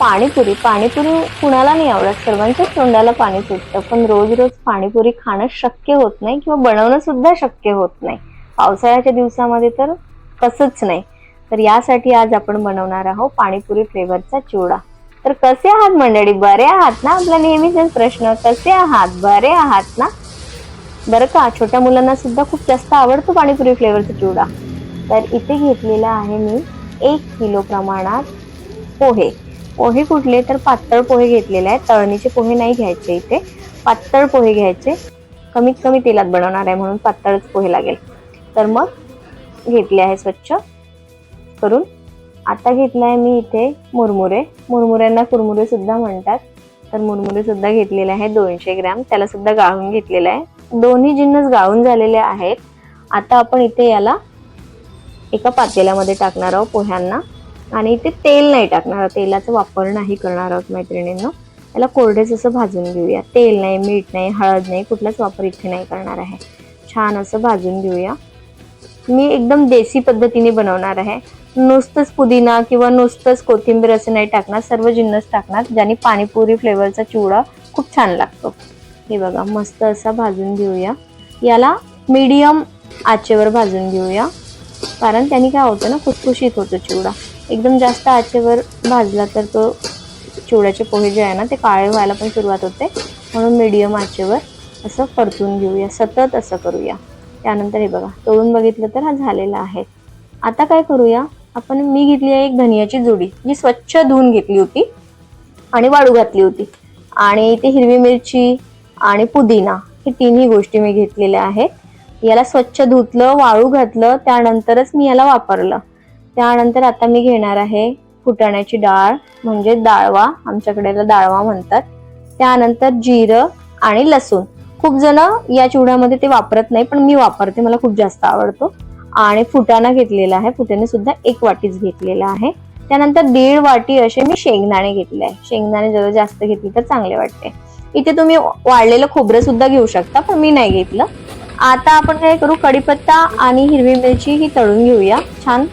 पाणीपुरी. पाणीपुरी कुणाला नाही आवडत. सर्वांच्याच तोंडाला पाणी सुटतं पण रोज रोज पाणीपुरी खाणं शक्य होत नाही किंवा बनवणं सुद्धा शक्य होत नाही. पावसाळ्याच्या दिवसामध्ये तर कसंच नाही. तर यासाठी आज आपण बनवणार आहोत पाणीपुरी फ्लेवरचा चिवडा. तर कसे आहात मंडळी? बरे आहात ना? आपला नेहमीचाच प्रश्न कसे आहात? बरे आहात ना? बरं का? छोट्या मुलांना सुद्धा खूप जास्त आवडतो पाणीपुरी फ्लेवरचा चिवडा. तर इथे घेतलेला आहे मी एक किलो प्रमाणात पोहे. पोहे कुठले तर पातळ पोहे घेतलेले आहेत. तळणीचे पोहे नाही घ्यायचे इथे. पातळ पोहे घ्यायचे. कमीत कमी तेलात बनवणार आहे म्हणून पातळच पोहे लागेल. तर मग घेतले आहे स्वच्छ करून. आता घेतला आहे मी इथे मुरमुरे. मुरमुऱ्यांना कुरमुरे सुद्धा म्हणतात. तर मुरमुरे सुद्धा घेतलेले आहे दोनशे ग्रॅम. त्याला सुद्धा गाळून घेतलेलं आहे. दोन्ही जिन्नस गाळून झालेले आहेत. आता आपण इथे याला एका पातेल्यामध्ये टाकणार आहोत पोह्यांना. आणि ते तेल नाही टाकणार तेलाचा वापर नाही करणार आहोत मैत्रिणींना. याला कोरडेच असं भाजून घेऊया. तेल नाही मीठ नाही हळद नाही कुठलाच वापर इथे नाही करणार आहे. छान असं भाजून घेऊया. मी एकदम देसी पद्धतीने बनवणार आहे. नुसतंच पुदिना किंवा नुसतंच कोथिंबीर असं नाही टाकणार सर्व जिन्नस टाकणार ज्याने पाणीपुरी फ्लेवरचा चिवडा खूप छान लागतो. हे बघा मस्त असा भाजून घेऊया. याला मीडियम आचेवर भाजून घेऊया. कारण त्याने काय होतं ना खुसखुशीत होतो चिवडा. एकदम जास्त आचेवर भाजला तर तो चिवड्याचे पोहे जे आहे ना ते काळे व्हायला पण सुरुवात होते. म्हणून मीडियम आचेवर असं परतून घेऊया. सतत असं करूया. त्यानंतर हे बघा तळून बघितलं तर हा झालेला आहे. आता काय करूया? आपण मी घेतली आहे एक धनियाची जोडी जी स्वच्छ धुवून घेतली होती आणि वाळू घातली होती. आणि इथे हिरवी मिरची आणि पुदिना हे तिन्ही गोष्टी मी घेतलेल्या आहेत. याला स्वच्छ धुतलं वाळू घातलं त्यानंतरच मी याला वापरलं. त्यानंतर आता मी घेणार आहे फुटाण्याची डाळ म्हणजे डाळवा आमच्याकडे याला डाळवा म्हणतात. त्यानंतर जिरं आणि लसूण. खूप जण या चिवड्यामध्ये ते वापरत नाही पण मी वापरते मला खूप जास्त आवडतो. आणि फुटाणा घेतलेला आहे फुटाणे सुद्धा एक वाटीच घेतलेला आहे. त्यानंतर दीड वाटी असे मी शेंगदाणे घेतले आहे. शेंगदाणे जर जास्त घेतली तर चांगले वाटते. इथे तुम्ही वाळलेलं खोबरं सुद्धा घेऊ शकता पण मी नाही घेतलं. आता आपण काय करू कढीपत्ता आणि हिरवी मिरची ही तळून घेऊया. छान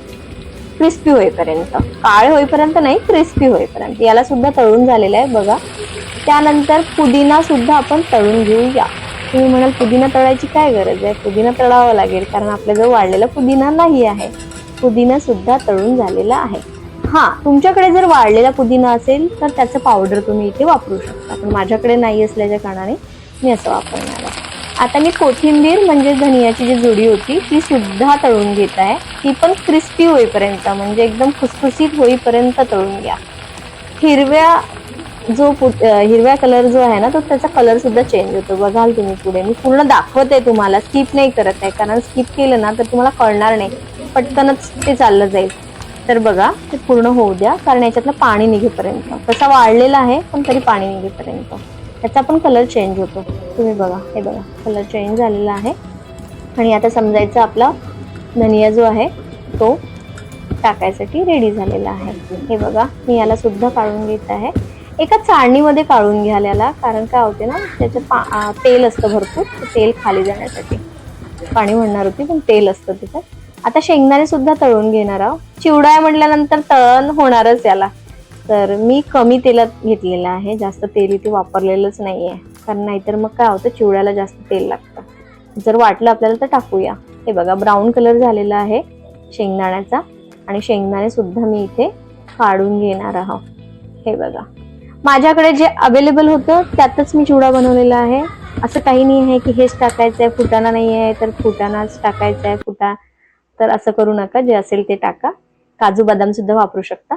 क्रिस्पी होईपर्यंत. काळे होईपर्यंत नाही क्रिस्पी होईपर्यंत. याला सुद्धा तळून झालेलं आहे बघा. त्यानंतर पुदिना सुद्धा आपण तळून घेऊया. तुम्ही म्हणाल पुदिना तळायची काय गरज आहे? पुदिना तळावा लागेल कारण आपल्याजवळ वाढलेला पुदिना नाही आहे. पुदिना सुद्धा तळून झालेला आहे. हां तुमच्याकडे जर वाळलेला पुदिना असेल तर त्याचं पावडर तुम्ही इथे वापरू शकता. पण माझ्याकडे नाही असल्याच्या कारणाने मी असं वापरणार आता मी कोथिंबीर म्हणजे धनियाची जी जुडी होती ती सुद्धा तळून घेत आहे. ती पण क्रिस्पी होईपर्यंत म्हणजे एकदम खुसखुसीत होईपर्यंत तळून घ्या. हिरव्या जो पुट हिरव्या कलर जो आहे ना तो त्याचा कलर सुद्धा चेंज होतो. बघाल तुम्ही पुढे. मी पूर्ण दाखवत आहे तुम्हाला. स्किप नाही करत आहे. कारण स्किप केलं ना तर तुम्हाला कळणार नाही. पटकनच ते चाललं जाईल. तर बघा ते पूर्ण होऊ द्या. कारण याच्यातलं पाणी निघेपर्यंत. तसा वाढलेला आहे पण तरी पाणी निघेपर्यंत. त्याचा पण कलर चेंज होतो. तुम्ही बघा हे बघा कलर चेंज झालेला आहे. आणि आता समजायचं आपला धनिया जो आहे तो टाकायसाठी रेडी झालेला आहे. हे बघा मी याला सुद्धा काढून घेत आहे. एका चाळणीमध्ये काढून घ्याल याला कारण काय होते ना त्याचं पा तेल असतं भरपूर तेल खाली जाण्यासाठी. पाणी म्हणणार होती पण तेल असतं त्याच्यात आता शेंगदाणे सुद्धा तळून घेणार आहोत. चिवडा म्हटल्यानंतर तळण होणारच याला. तर मी कमी तेलात घेतलेलं आहे. जास्त तेल इथे वापरलेलंच नाही आहे कारण नाहीतर मग काय होतं? चिवड्याला जास्त तेल लागतं. जर वाटलं आपल्याला तर टाकूया. हे बघा ब्राऊन कलर झालेला आहे शेंगदाण्याचा. आणि शेंगदाणे सुद्धा मी इथे काढून घेणार आहोत. हे बघा. माझ्याकडे जे अवेलेबल होतं त्यातच मी चिवडा बनवलेला आहे. असं काही नाही आहे की हेच टाकायचं आहे फुटाणा नाही आहे तर फुटाणाच टाकायचा आहे फुटा. तर असं करू नका. जे असेल ते टाका. काजू बदाम सुद्धा वापरू शकता.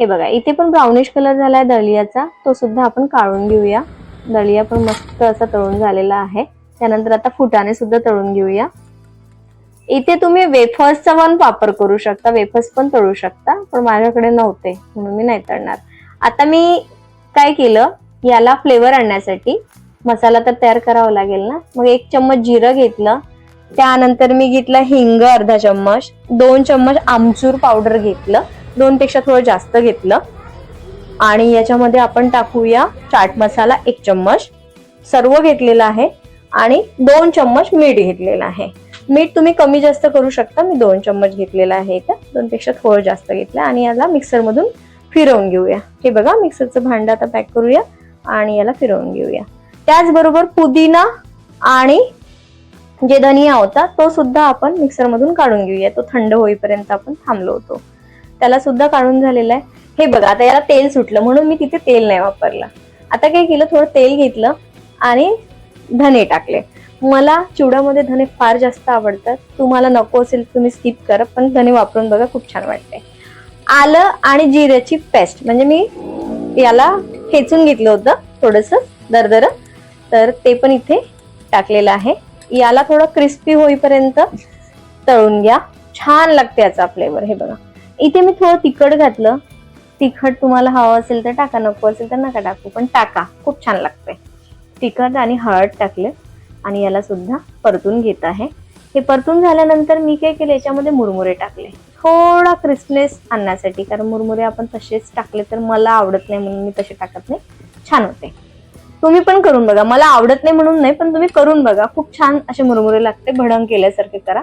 हे बघा इथे पण ब्राउनिश कलर झाला आहे दलियाचा. तो सुद्धा आपण काढून घेऊया. दलिया पण मस्त असा तळून झालेला आहे. त्यानंतर आता फुटाने सुद्धा तळून घेऊया. इथे तुम्ही वेफर्सचा पण वापर करू शकता. वेफर्स पण तळू शकता पण माझ्याकडे नव्हते म्हणून मी नाही तळणार. आता मी काय केलं याला फ्लेवर आणण्यासाठी मसाला तर तयार करावा लागेल ना? मग एक चम्मच जिरं घेतलं. त्यानंतर मी घेतलं हिंग अर्धा चम्मच दोन चम्मच आमचूर पावडर घेतलं. दोन पेक्षा थोडं जास्त घेतलं. आणि याच्यामध्ये आपण टाकूया चाट मसाला एक चम्मच. सर्व घेतलेला आहे. आणि दोन चम्मच मीठ घेतलेलं आहे. मीठ तुम्ही कमी जास्त करू शकता. मी दोन चम्मच घेतलेला आहे इथं. दोनपेक्षा थोडं जास्त घेतलं. आणि याला मिक्सरमधून फिरवून घेऊया. हे बघा मिक्सरचं भांडं आता पॅक करूया आणि याला फिरवून घेऊया. त्याचबरोबर पुदिना आणि जे धनिया होता तो सुद्धा आपण मिक्सरमधून काढून घेऊया. तो थंड होईपर्यंत आपण थांबलो होतो. त्याला सुद्धा काढून झालेलं आहे. हे बघा आता याला तेल सुटलं म्हणून मी तिथे तेल नाही वापरलं. आता काय केलं थोडं तेल घेतलं आणि धने टाकले. मला चिवडामध्ये धने फार जास्त आवडतात. तुम्हाला नको असेल तर तुम्ही स्किप करा पण धने वापरून बघा खूप छान वाटते आलं आणि जिऱ्याची पेस्ट म्हणजे मी याला खेचून घेतलं होतं थोडस दरदर. तर ते पण इथे टाकलेलं आहे. याला थोडं क्रिस्पी होईपर्यंत तळून घ्या. छान लागते याचा फ्लेवर हे बघा. इथे मी थोडं तिखट घातलं. तिखट तुम्हाला हवं असेल तर टाका नको असेल तर नका टाकू पण टाका. खूप छान लागते तिखट आणि हळद टाकले आणि याला सुद्धा परतून घेत आहे. हे परतून झाल्यानंतर मी काय केलं याच्यामध्ये मुरमुरे टाकले. थोडा क्रिस्पनेस आणण्यासाठी कारण मुरमुरे आपण तसेच टाकले तर मला आवडत नाही म्हणून मी तसे टाकत नाही. छान होते. तुम्ही पण करून बघा. मला आवडत नाही म्हणून नाही पण तुम्ही करून बघा. खूप छान असे मुरमुरे लागते. भडंग केल्यासारखे करा.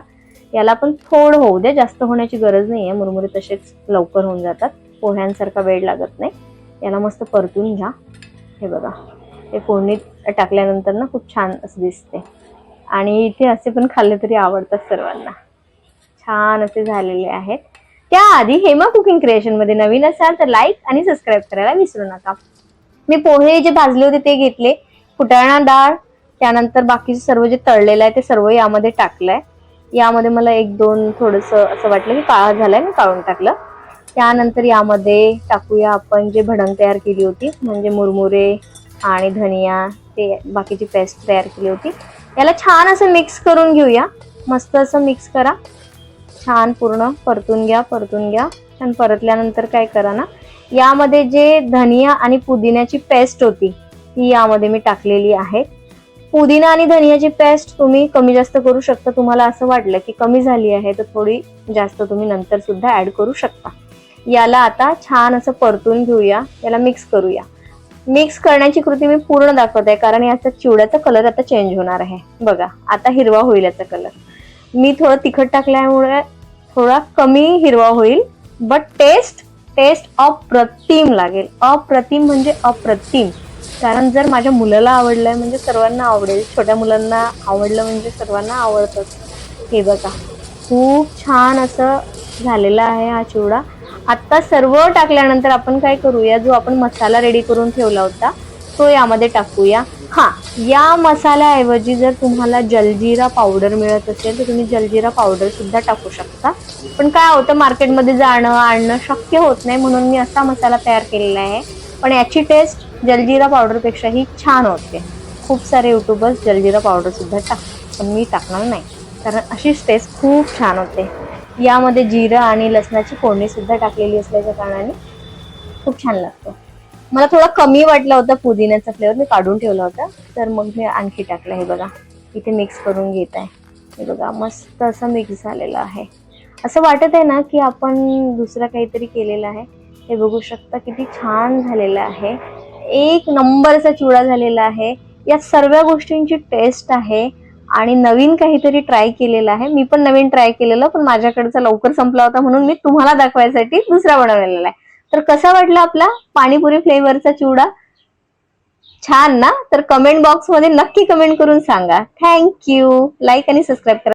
याला पण थोडं होऊ द्या जास्त होण्याची गरज नाही आहे मुरमुरे तसेच लवकर होऊन जातात. पोह्यांसारखा वेळ लागत नाही. याला मस्त परतून घ्या. हे बघा. ते फोडणीत टाकल्यानंतर ना खूप छान असं दिसते. आणि इथे असे पण खाल्ले तरी आवडतात सर्वांना. छान असे झालेले आहेत. त्याआधी हेमा कुकिंग क्रिएशनमध्ये नवीन असाल तर लाईक आणि सबस्क्राईब करायला विसरू नका. मी पोहे जे भाजले होते ते घेतले. फुटाणा डाळ त्यानंतर बाकीचे सर्व जे तळलेलं आहे ते सर्व यामध्ये टाकलंय. यामध्ये मला एक दोन थोडस असं वाटलं की काळा झालाय मी काढून टाकलं. त्यानंतर यामध्ये टाकूया आपण जे भडंग तयार केली होती म्हणजे मुरमुरे आणि धनिया ते बाकीची पेस्ट तयार केली होती. याला छान असं मिक्स करून घेऊया. मस्त असं मिक्स करा. छान पूर्ण परतून घ्या परतून घ्या. छान परतल्यानंतर काय करा ना यामध्ये जे धनिया आणि पुदिन्याची पेस्ट होती ती यामध्ये मी टाकलेली आहे. पुदिना आणि धनियाची पेस्ट तुम्ही कमी जास्त करू शकता. तुम्हाला असं वाटलं की कमी झाली आहे तर थोडी जास्त तुम्ही नंतर सुद्धा ऍड करू शकता. याला आता छान असं परतून घेऊया. याला मिक्स करूया. मिक्स करण्याची कृती मी पूर्ण दाखवत आहे कारण याचा चिवड्याचा कलर आता चेंज होणार आहे. बघा आता हिरवा होईल याचा कलर मी थोडं तिखट टाकल्यामुळे थोडा कमी हिरवा होईल बट टेस्ट टेस्ट अप्रतिम लागेल. अप्रतिम म्हणजे अप्रतिम. कारण जर माझ्या मुलाला आवडलंय म्हणजे सर्वांना आवडेल. छोट्या मुलांना आवडलं म्हणजे सर्वांना आवडतंच हे बघा. खूप छान असं झालेला आहे हा चिवडा. आत्ता सर्व टाकल्यानंतर आपण काय करूया? जो आपण मसाला रेडी करून ठेवला होता तो यामध्ये टाकूया. हा या मसाल्याऐवजी जर तुम्हाला जलजिरा पावडर मिळत असेल तर तुम्ही जलजिरा पावडर सुद्धा टाकू शकता. पण काय होतं मार्केटमध्ये जाणं आणणं शक्य होत नाही म्हणून मी असा मसाला तयार केलेला आहे. पण याची टेस्ट जलजिरा पावडरपेक्षाही छान होते. खूप सारे युट्यूबर्स जलजिरा पावडरसुद्धा टाक टाकतात पण मी टाकणार नाही. कारण अशीच टेस्ट खूप छान होते. यामध्ये जिरं आणि लसणाची फोडणीसुद्धा टाकलेली असल्याच्या कारणाने खूप छान लागतो. मला थोडा कमी वाटला होता पुदिन्याचा फ्लेवर मी काढून ठेवला होता. तर मग मी आणखी टाकलं हे बघा. इथे मिक्स करून घेत आहे. हे बघा मस्त असं मिक्स झालेलं आहे. असं वाटत आहे ना की आपण दुसरं काहीतरी केलेलं आहे. हे बघू शकता किती छान झालेलं आहे. एक नंबरचा चिवडा झालेला आहे. या सर्व गोष्टींची टेस्ट आहे आणि नवीन काहीतरी ट्राय केलेलं आहे. मी पण नवीन ट्राय केलेलं पण माझ्याकडचा लवकर संपला होता म्हणून मी तुम्हाला दाखवायसाठी दुसरा बनवलेला आहे. तर कसा वाटला आपला पाणीपुरी फ्लेवरचा चिवडा छान ना? तर कमेंट बॉक्समध्ये नक्की कमेंट करून सांगा. थँक्यू लाईक आणि सबस्क्राईब करा.